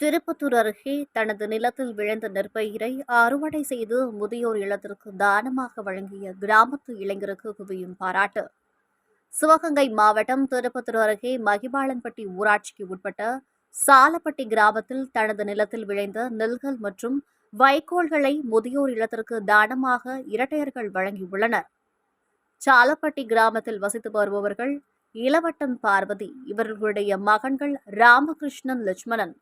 திருப்பத்தூர் அருகே தனது நிலத்தில் விழுந்த நெற்பயிரை அறுவடை செய்து முதியோர் இல்லத்திற்கு தானமாக வழங்கிய கிராமத்து இளைஞருக்கு குவியும் பாராட்டு. சிவகங்கை மாவட்டம் திருப்பத்தூர் அருகே மகிபாலன்பட்டி ஊராட்சிக்கு உட்பட்ட சாலப்பட்டி கிராமத்தில் தனது நிலத்தில் விளைந்த நெல்கள் மற்றும் வைக்கோல்களை முதியோர் இல்லத்திற்கு தானமாக இரட்டையர்கள் வழங்கியுள்ளனர். சாலப்பட்டி கிராமத்தில் வசித்து வருபவர்கள் இளவட்டம் பார்வதி இவர்களுடைய மகன்கள் ராமகிருஷ்ணன் லட்சுமணன்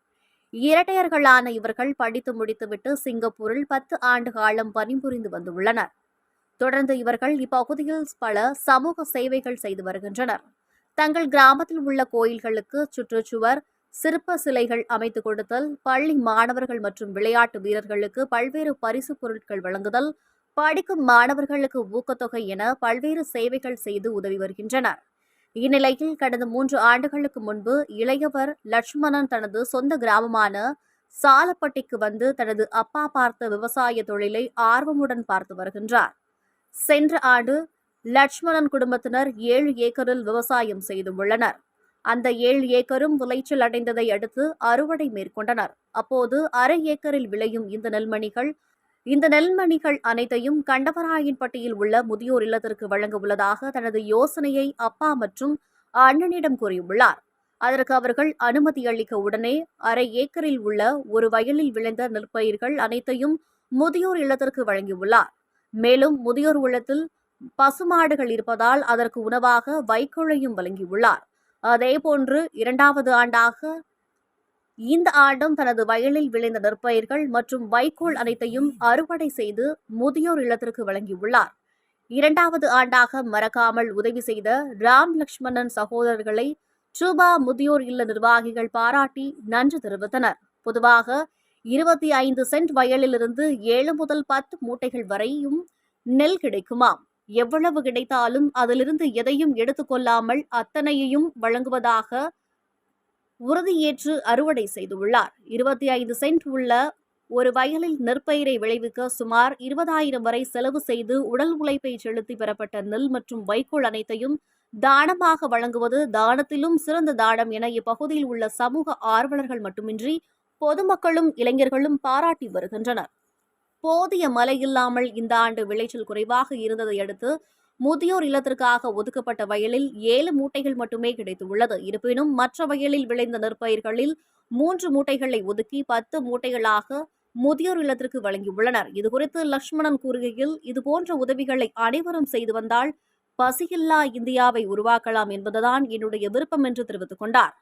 இரட்டையர்களான இவர்கள் படித்து முடித்துவிட்டு சிங்கப்பூரில் பத்து ஆண்டு காலம் பணிபுரிந்து வந்துள்ளனர். தொடர்ந்து இவர்கள் இப்பகுதியில் பல சமூக சேவைகள் செய்து வருகின்றனர். தங்கள் கிராமத்தில் உள்ள கோயில்களுக்கு சுற்றுச்சுவர் சிற்ப சிலைகள் அமைத்து கொடுத்தல் பள்ளி மாணவர்கள் மற்றும் விளையாட்டு வீரர்களுக்கு பல்வேறு பரிசு பொருட்கள் வழங்குதல் படிக்கும் மாணவர்களுக்கு ஊக்கத்தொகை என பல்வேறு சேவைகள் செய்து உதவி வருகின்றனர். இந்நிலையில் கடந்த மூன்று ஆண்டுகளுக்கு முன்பு இளையவர் லட்சுமணன் தனது சொந்த கிராமமான சாலப்பட்டிக்கு வந்து தனது அப்பா பார்த்த விவசாய தொழிலை ஆர்வமுடன் பார்த்து வருகின்றார். சென்ற ஆண்டு லட்சுமணன் குடும்பத்தினர் ஏழு ஏக்கரில் விவசாயம் செய்துள்ளனர் அந்த ஏழு ஏக்கரும் விளைச்சல் அடைந்ததை அடுத்து அறுவடை மேற்கொண்டனர். அப்போது அரை ஏக்கரில் விளையும் இந்த நெல்மணிகள் இந்த நெல்மணிகள் அனைத்தையும் கண்டவராயன்பட்டியில் உள்ள முதியோர் இல்லத்திற்கு வழங்க உள்ளதாக தனது யோசனையை அப்பா மற்றும் அண்ணனிடம் கூறியுள்ளார். அதற்கு அவர்கள் அனுமதி அளிக்க உடனே அரை ஏக்கரில் உள்ள ஒரு வயலில் விளைந்த நெற்பயிர்கள் அனைத்தையும் முதியோர் இல்லத்திற்கு வழங்கியுள்ளார். மேலும் முதியோர் உள்ளத்தில் பசுமாடுகள் இருப்பதால் அதற்கு உணவாக வைக்கோலையும் வழங்கியுள்ளார். அதேபோன்று இரண்டாவது ஆண்டாக இந்த ஆண்டும் தனது வயலில் விளைந்த நெற்பயிர்கள் மற்றும் வைக்கோல் அனைத்தையும் அறுவடை செய்து முதியோர் இல்லத்திற்கு வழங்கியுள்ளார். இரண்டாவது ஆண்டாக மறக்காமல் உதவி செய்த ராம் லக்ஷ்மணன் சகோதரர்களை ட்ரூபா முதியோர் இல்ல நிர்வாகிகள் பாராட்டி நன்றி தெரிவித்தனர். பொதுவாக இருபத்தி ஐந்து சென்ட் வயலிலிருந்து ஏழு முதல் பத்து மூட்டைகள் வரையும் நெல் கிடைக்குமாம். எவ்வளவு கிடைத்தாலும் அதிலிருந்து எதையும் எடுத்துக்கொள்ளாமல் அத்தனையையும் வழங்குவதாக உறுதியேற்று அறுவடை செய்துள்ளார். இருபத்தி ஐந்து சென்ட் உள்ள ஒரு வயலில் நெற்பயிரை விளைவிக்க சுமார் இருபதாயிரம் வரை செலவு செய்து உடல் உழைப்பை செலுத்தி பெறப்பட்ட நெல் மற்றும் வைக்கோல் அனைத்தையும் தானமாக வழங்குவது தானத்திலும் சிறந்த தானம் என இப்பகுதியில் உள்ள சமூக ஆர்வலர்கள் மட்டுமின்றி பொதுமக்களும் இளைஞர்களும் பாராட்டி வருகின்றனர். போதிய மழை இல்லாமல் இந்த ஆண்டு விளைச்சல் குறைவாக இருந்ததை அடுத்து முதியோர் இல்லத்திற்காக ஒதுக்கப்பட்ட வயலில் ஏழு மூட்டைகள் மட்டுமே கிடைத்துள்ளது. இருப்பினும் மற்ற வயலில் விளைந்த நெற்பயிர்களில் மூன்று மூட்டைகளை ஒதுக்கி பத்து மூட்டைகளாக முதியோர் இல்லத்திற்கு வழங்கியுள்ளனர். இதுகுறித்து லட்சுமணன் கூறுகையில் இதுபோன்ற உதவிகளை அனைவரும் செய்து வந்தால் பசியில்லா இந்தியாவை உருவாக்கலாம் என்பதுதான் என்னுடைய விருப்பம் என்று தெரிவித்துக் கொண்டார்.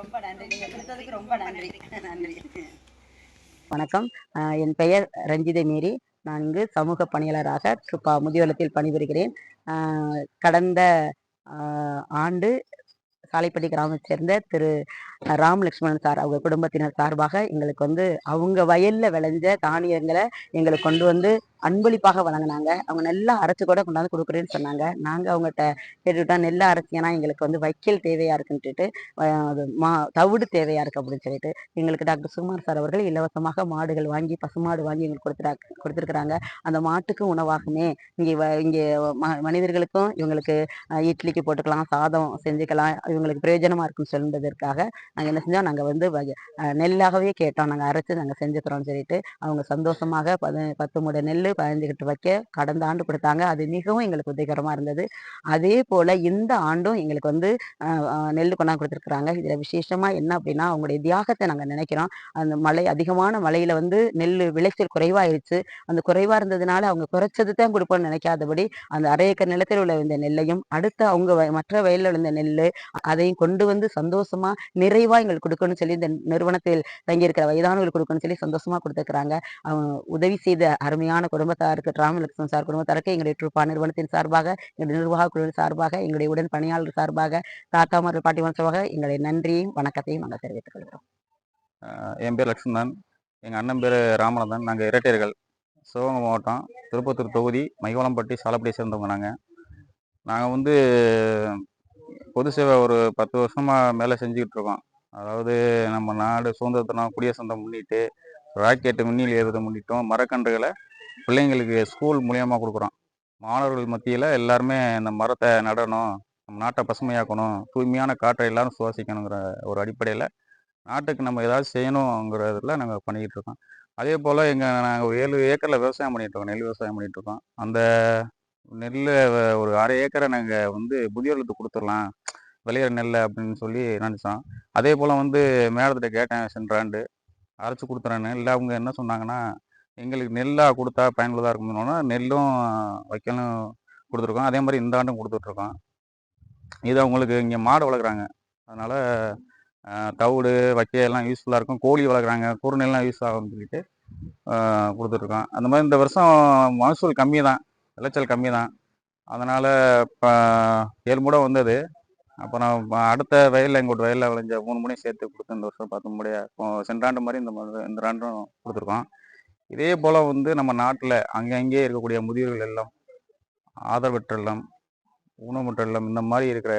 ரொம்ப நன்றி. நீங்க கொடுத்ததுக்கு ரொம்ப நன்றி. நன்றி. வணக்கம். என் பெயர் ரஞ்சிதை மீறி. நான் இங்கு சமூக பணியாளராக ட்ருப்பா முதியோலத்தில் பணிபுரிகிறேன். கடந்த ஆண்டு சாலைப்பட்டி கிராமத்தை சேர்ந்த திரு ராம் லக்ஷ்மணன் சார் அவங்க குடும்பத்தினர் சார்பாக எங்களுக்கு வந்து அவங்க வயல்ல விளைஞ்ச தானியங்களை எங்களுக்கு கொண்டு வந்து அன்பளிப்பாக வழங்கினாங்க. அவங்க நல்லா அரைச்சு கூட கொண்டாந்து கொடுக்குறேன்னு சொன்னாங்க. நாங்கள் அவங்ககிட்ட கேட்டுவிட்டா நெல்லை ஏன்னா எங்களுக்கு வந்து வைக்கல் தேவையாக இருக்குன்ட்டு அது மா தவிடு தேவையாக இருக்கு அப்படின்னு சொல்லிட்டு எங்களுக்கு டாக்டர் சுகுமார் சார் அவர்கள் இலவசமாக மாடுகள் வாங்கி பசுமாடு வாங்கி எங்களுக்கு கொடுத்துட்டா கொடுத்துருக்குறாங்க. அந்த மாட்டுக்கும் உணவாகுமே. இங்கே வ இங்கே ம மனிதர்களுக்கும் இவங்களுக்கு இட்லிக்கு போட்டுக்கலாம் சாதம் செஞ்சுக்கலாம் இவங்களுக்கு பிரயோஜனமாக இருக்குன்னு சொல்லுறதற்காக நாங்கள் என்ன செஞ்சோம் நாங்கள் வந்து நெல்லாகவே கேட்டோம். நாங்கள் அரைச்சி நாங்கள் செஞ்சுக்கிறோம்னு சொல்லிட்டு அவங்க சந்தோஷமாக பது பத்து மூடை நெல் பதினஞ்சு கட்டு வைக்க கடந்த ஆண்டு கொடுத்தாங்க. அது மிகவும் எங்களுக்கு உதவிகரமாக இருந்தது. அதே போல் இந்த ஆண்டும் எங்களுக்கு வந்து நெல் கொண்டாந்து கொடுத்துருக்குறாங்க. இதில் விசேஷமாக என்ன அப்படின்னா அவங்களுடைய தியாகத்தை நாங்கள் நினைக்கிறோம். அந்த மழை அதிகமான மழையில் வந்து நெல் விளைச்சல் குறைவாயிருச்சு. அந்த குறைவாக இருந்ததுனால அவங்க குறைச்சது தான் கொடுப்போம்னு நினைக்காதபடி அந்த அரை ஏக்கர் நிலத்தில் உள்ள இந்த நெல்லையும் அடுத்த அவங்க மற்ற வயலில் விழுந்த நெல் அதையும் கொண்டு வந்து சந்தோஷமாக நிறைவாக எங்களுக்கு கொடுக்கணும்னு சொல்லி இந்த நிறுவனத்தில் தங்கியிருக்கிற வயதானவர்களுக்கு கொடுக்கணும்னு சொல்லி சந்தோஷமாக கொடுத்துருக்குறாங்க. அவங்க உதவி செய்த அருமையான குடும்பத்தாருக்கு ராமலட்சுமணன் சார். குடும்பத்தாருக்கு எங்களுடைய ட்ரூப்பா நிறுவனத்தின் சார்பாக எங்களுடைய நிர்வாக குழுவின் சார்பாக எங்களுடைய உடன் பணியாளர் சார்பாக தாத்தாமார்கள் பாட்டிமார் சார்பாக எங்களுடைய நன்றியும் வணக்கத்தையும் நாங்கள் தெரிவித்துக் கொள்கிறோம். என் பேர் லக்ஷ்மணன். எங்கள் அண்ணன் பேர் ராமநாதன். நாங்கள் இரட்டையர்கள். சிவகங்கை மாவட்டம் திருப்பத்தூர் தொகுதி மைகோளம்பட்டி சாலப்படியை சேர்ந்தவங்க நாங்கள் நாங்கள் வந்து பொது சேவை ஒரு பத்து வருஷமாக மேலே செஞ்சுக்கிட்டு இருக்கோம். அதாவது நம்ம நாடு சுதந்திர தினம் முன்னிட்டு ராக்கெட்டு மின்னில் ஏறுவதை முன்னிட்டும். மரக்கன்றுகளை பிள்ளைங்களுக்கு ஸ்கூல் மூலியமாக கொடுக்குறோம். மாணவர்கள் மத்தியில் எல்லாருமே இந்த மரத்தை நடணும் நம்ம நாட்டை பசுமையாக்கணும் தூய்மையான காற்றை எல்லாரும் சுவாசிக்கணுங்கிற ஒரு அடிப்படையில் நாட்டுக்கு நம்ம ஏதாவது செய்யணுங்கிறதுல நாங்கள் பண்ணிக்கிட்டு இருக்கோம். அதே போல் எங்கள் நாங்கள் ஒரு ஏழு ஏக்கரில் விவசாயம் பண்ணிகிட்ருக்கோம் இருக்கோம் நெல் விவசாயம் பண்ணிகிட்ருக்கோம் அந்த நெல் ஒரு அரை ஏக்கரை நாங்கள் வந்து முதியோர்களுக்கு கொடுத்துடலாம் விளையிற நெல் அப்படின்னு சொல்லி நினச்சோம். அதே போல் வந்து மேடத்திட்ட கேட்டேன் சென்ற ஆண்டு அரைச்சி கொடுத்துறேன்னு. இல்லை அவங்க என்ன சொன்னாங்கன்னா எங்களுக்கு நெல்லாக கொடுத்தா பயனுள்ளதாக இருக்கும்னோன்னா நெல்லும் வைக்கலும் கொடுத்துருக்கோம். அதே மாதிரி இந்த ஆண்டும் கொடுத்துட்ருக்கோம். இது அவங்களுக்கு இங்கே மாடு வளர்க்குறாங்க. அதனால் தவிடு வைக்க எல்லாம் யூஸ்ஃபுல்லாக இருக்கும். கோழி வளர்க்குறாங்க. குறுநெல்லாம் யூஸ் ஆகும்னு சொல்லிட்டு கொடுத்துட்ருக்கோம். அந்த மாதிரி இந்த வருஷம் மகசூல் கம்மி தான் விளைச்சல் கம்மி தான் அதனால் இப்போ ஏழு மூட வந்தது. அப்புறம் அடுத்த வயலில் எங்கள்கிட்ட வயலில் விளைஞ்ச மூணு மூணையும் சேர்த்து கொடுத்து இந்த வருஷம் பத்து மூடையா இப்போ சென்ற ஆண்டு மாதிரி இந்த மாதிரி இந்த ஆண்டும் கொடுத்துருக்கோம். இதே போல் வந்து நம்ம நாட்டில் அங்கங்கே இருக்கக்கூடிய முதியோர்கள் எல்லாம் ஆதரவற்ற இல்லம் ஊனமுற்ற இல்லம் இந்த மாதிரி இருக்கிற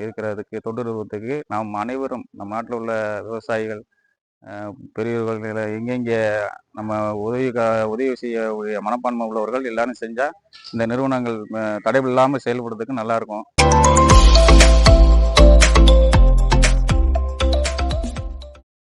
இருக்கிறதுக்கு தொண்டு நிறுவனத்துக்கு நாம் அனைவரும் நம்ம நாட்டில் உள்ள விவசாயிகள் பெரியவர்கள் எங்கெங்கே நம்ம உதவி உதவி செய்யக்கூடிய மனப்பான்மை உள்ளவர்கள் எல்லாரும் செஞ்சால் இந்த நிறுவனங்கள் தடைவில்லாமல் செயல்படுறதுக்கு நல்லாயிருக்கும்